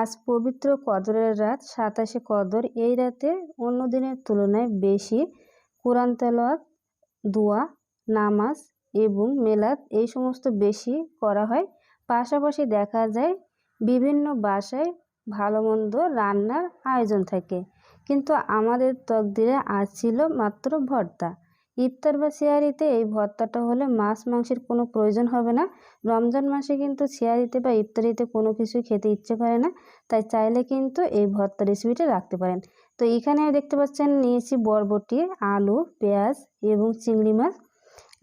আজ পবিত্র কদরের রাত, সাতাশে কদর। এই রাতে অন্য দিনের তুলনায় বেশি কোরআন তেলাওয়াত, দোয়া, নামাজ এবং মেলাদ এই সমস্ত বেশি করা হয়। পাশাপাশি দেখা যায়, বিভিন্ন বাসায় ভালো মন্দ রান্নার আয়োজন থাকে। কিন্তু আমাদের তকদিরে আজ ছিল মাত্র ভর্তা। ইফতার বা সিয়ারিতে এই ভর্তাটা হলে মাছ মাংসের কোনো প্রয়োজন হবে না। রমজান মাসে কিন্তু সিয়ারিতে বা ইফতারিতে কোনো কিছুই খেতে ইচ্ছে করে না, তাই চাইলে কিন্তু এই ভর্তা রেসিপিটা রাখতে পারেন। তো এখানে দেখতে পাচ্ছেন, নিয়েছি বরবটি, আলু, পেঁয়াজ এবং চিংড়ি মাছ।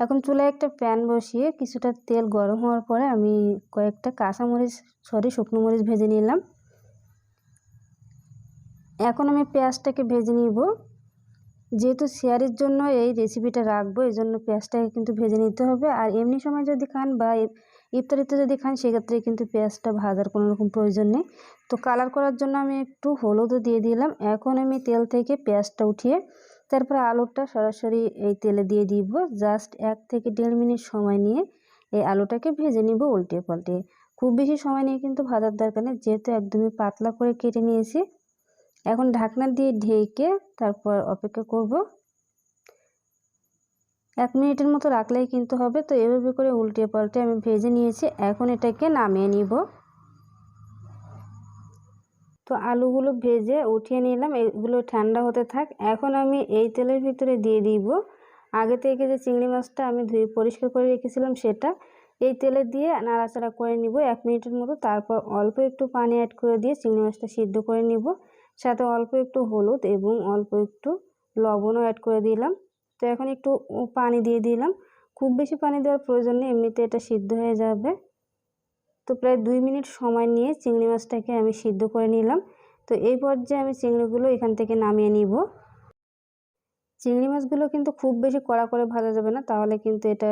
এখন চুলায় একটা প্যান বসিয়ে কিছুটা তেল গরম হওয়ার পরে আমি কয়েকটা কাঁচামরিচ, সরি, শুকনো মরিচ ভেজে নিলাম। এখন আমি পেঁয়াজটাকে ভেজে নিব। যেহেতু শেয়ারের জন্য এই রেসিপিটা রাখব এই জন্য পেঁয়াজটাকে কিন্তু ভেজে নিতে হবে। আর এমনি সময় যদি খান বা ইফতারিতে যদি খান, সেক্ষেত্রে কিন্তু পেঁয়াজটা ভাজার কোনো রকম প্রয়োজন নেই। তো কালার করার জন্য আমি একটু হলুদও দিয়ে দিলাম। এখন আমি তেল থেকে পেঁয়াজটা উঠিয়ে তারপরে আলুটা সরাসরি এই তেলে দিয়ে দিব। জাস্ট এক থেকে দেড় মিনিট সময় নিয়ে এই আলুটাকে ভেজে নিব উল্টে পাল্টে খুব বেশি সময় নিয়ে কিন্তু ভাজার দরকার নেই, যেহেতু একদমই পাতলা করে কেটে নিয়েছি। এখন ঢাকনা দিয়ে ঢেকে তারপর অপেক্ষা করব। এক মিনিটের মতো রাখলেই কিন্তু হবে। তো এভাবে করে উল্টে পাল্টে আমি ভেজে নিয়েছি। এখন এটাকে নামিয়ে নিব। তো আলুগুলো ভেজে উঠিয়ে নিলাম। এগুলো ঠান্ডা হতে থাক। এখন আমি এই তেলের ভিতরে দিয়ে দিব। আগে থেকে যে চিংড়ি মাছটা আমি ধুয়ে পরিষ্কার করে রেখেছিলাম সেটা, এই তেলে দিয়ে নাড়াচাড়া করে নিব এক মিনিটের মতো। তারপর অল্প একটু পানি অ্যাড করে দিয়ে চিংড়ি মাছটা সিদ্ধ করে নিব। সাথে অল্প একটু হলুদ এবং অল্প একটু লবণও অ্যাড করে দিলাম। তো এখন একটু পানি দিয়ে দিলাম। খুব বেশি পানি দেওয়ার প্রয়োজন নেই, এমনিতে এটা সিদ্ধ হয়ে যাবে। তো প্রায় দুই মিনিট সময় নিয়ে চিংড়ি মাছটাকে আমি সিদ্ধ করে নিলাম। তো এই পর্যায়ে আমি চিংড়িগুলো এখান থেকে নামিয়ে নিব। চিংড়ি মাছগুলো কিন্তু খুব বেশি কড়া করে ভাজা যাবে না, তাহলে কিন্তু এটা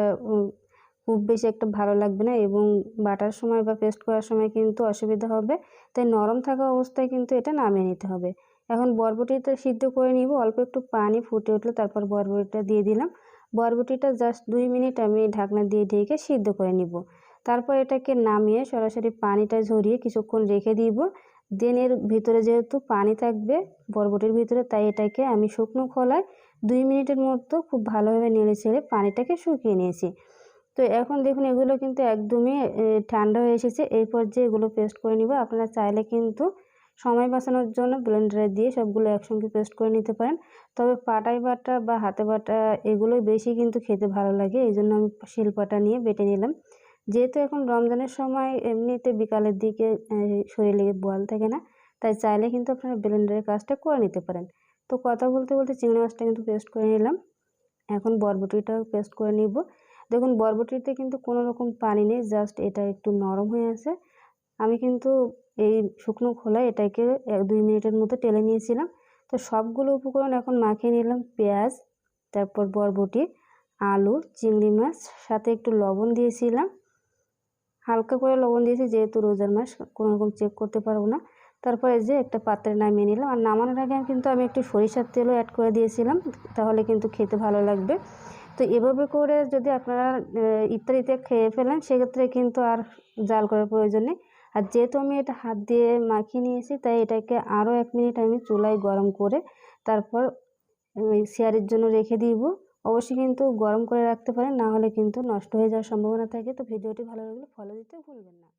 খুব বেশি একটা ভালো লাগবে না এবং বাটার সময় বা পেস্ট করার সময় কিন্তু অসুবিধা হবে। তাই নরম থাকা অবস্থায় কিন্তু এটা নামিয়ে নিতে হবে। এখন বরবটিটা সিদ্ধ করে নিব। অল্প একটু পানি ফুটে উঠলে, তারপর বরবটিটা দিয়ে দিলাম। বরবটিটা জাস্ট দুই মিনিট আমি ঢাকনা দিয়ে ঢেকে সিদ্ধ করে নিব। তারপর এটাকে নামিয়ে সরাসরি পানিটা ঝরিয়ে কিছুক্ষণ রেখে দিব। দেন এর ভিতরে যেহেতু পানি থাকবে বরবটির ভিতরে, তাই এটাকে আমি শুকনো খোলায় দুই মিনিটের মতো খুব ভালোভাবে নেড়ে ছেড়ে পানিটাকে শুকিয়ে নিয়েছি। তো এখন দেখুন এগুলো কিন্তু একদমই ঠান্ডা হয়ে এসেছে। এই পর্যায়ে এগুলো পেস্ট করে নিব, আপনারা চাইলে কিন্তু সময় বাঁচানোর জন্য ব্লেন্ডারে দিয়ে সবগুলো একসঙ্গে পেস্ট করে নিতে পারেন। তবে পাটাই বাটা বা হাতে বাটা এগুলোই বেশি কিন্তু খেতে ভালো লাগে, এই জন্য আমি শিলপাটা নিয়ে বেটে নিলাম। যেহেতু এখন রমজানের সময় এমনিতে বিকালের দিকে শরীরে বল থাকে না, তাই চাইলে কিন্তু আপনারা ব্লেন্ডারের কাজটা করে নিতে পারেন। তো কথা বলতে বলতে চিংড়ি মাছটা কিন্তু পেস্ট করে নিলাম। এখন বরবটিটাও পেস্ট করে নিব। দেখুন, বরবটিতে কিন্তু কোনো রকম পানি নেই জাস্ট এটা একটু নরম হয়ে আছে। আমি কিন্তু এই শুকনো খোলায় এটাকে এক দুই মিনিটের মতো টেলে নিয়েছিলাম। তো সবগুলো উপকরণ এখন মাখিয়ে নিলাম, পেঁয়াজ, তারপর বরবটি, আলু, চিংড়ি মাছ, সাথে একটু লবণ দিয়েছিলাম। হালকা করে লবণ দিয়েছি, যেহেতু রোজার মাস, কোনো রকম চেক করতে পারব না। তারপরে যে একটা পাত্রে নামিয়ে নিলাম, আর নামানোর আগে কিন্তু আমি একটু সরিষার তেলও অ্যাড করে দিয়েছিলাম, তাহলে কিন্তু খেতে ভালো লাগবে। তো এভাবে করে যদি আপনারা ইত্যাদিতে খেয়ে ফেলেন, সেক্ষেত্রে কিন্তু আর জাল করার প্রয়োজন নেই। আর যেহেতু আমি এটা হাত দিয়ে মাখিয়ে নিয়েছি, তাই এটাকে আরও এক মিনিট আমি চুলায় গরম করে তারপর শেয়ারের জন্য রেখে দিব। অবশ্যই কিন্তু গরম করে রাখতে পারেন, না হলে কিন্তু নষ্ট হয়ে যাওয়ার সম্ভাবনা থাকে। তো ভিডিওটি ভালো লাগলে ফলো দিতে ভুলবেন না।